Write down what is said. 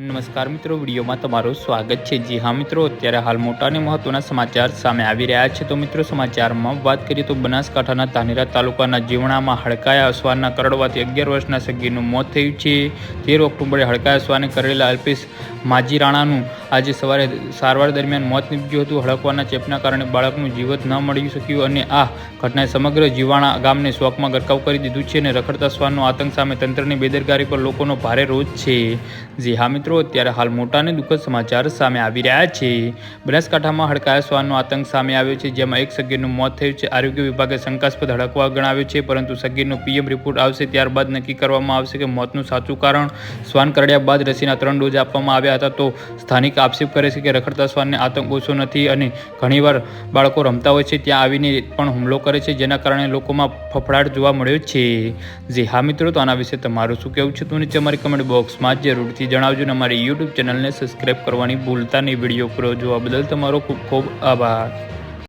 નમસ્કાર મિત્રો, વિડીયોમાં તમારું સ્વાગત છે. જી હા મિત્રો, અત્યારે હાલ મોટા અને મહત્વના સમાચાર સામે આવી રહ્યા છે. તો મિત્રો, સમાચારમાં વાત કરીએ તો બનાસકાંઠાના ધાનેરા તાલુકાના જીવણામાં હડકાયા અસવારના કરડવાથી અગિયાર વર્ષના સગીરનું મોત થયું છે. તેર ઓક્ટોબરે હડકાયા અસવાને કરેલા અલ્પેશ માજીરાણાનું આજે સવારે સારવાર દરમિયાન મોત નીપજ્યું હતું. હડકવાના ચેપના કારણે બાળકનું જીવત ન મળી શક્યું અને આ ઘટનાએ સમગ્ર જીવાણા ગામને શોકમાં ગરકાવ કરી દીધું છે અને રખડતા શ્વાનનો આતંક સામે તંત્રની બેદરકારી પર લોકોનો ભારે રોજ છે. જી હા મિત્રો, અત્યારે હાલ મોટા અને દુઃખદ સમાચાર સામે આવી રહ્યા છે. બનાસકાંઠામાં હડકાયા શ્વાનનો આતંક સામે આવ્યો છે, જેમાં એક સગીરનું મોત થયું છે. આરોગ્ય વિભાગે શંકાસ્પદ હડકવા ગણાવ્યો છે, પરંતુ સગીરનો પીએમ રિપોર્ટ આવશે ત્યારબાદ નક્કી કરવામાં આવશે કે મોતનું સાચું કારણ શ્વાન કરડ્યા બાદ રસીના ત્રણ ડોઝ આપવામાં આવ્યા હતા. તો સ્થાનિક આક્ષેપ કરે છે કે રખડતા શ્વાનને આતંક ઓછો નથી અને ઘણીવાર બાળકો રમતા હોય છે, ત્યાં આવીને પણ હુમલો કરે છે, જેના કારણે લોકોમાં ફફડાટ જોવા મળ્યો છે. જે હા મિત્રો, તો આના વિશે તમારું શું કહેવું છે? તો નીચે અમારી કમેન્ટ બોક્સમાં જરૂરથી જણાવજો અને અમારી યુટ્યુબ ચેનલને સબસ્ક્રાઈબ કરવાની ભૂલતા નહીં. વીડિયો પૂરો જોવા બદલ તમારો ખૂબ ખૂબ આભાર.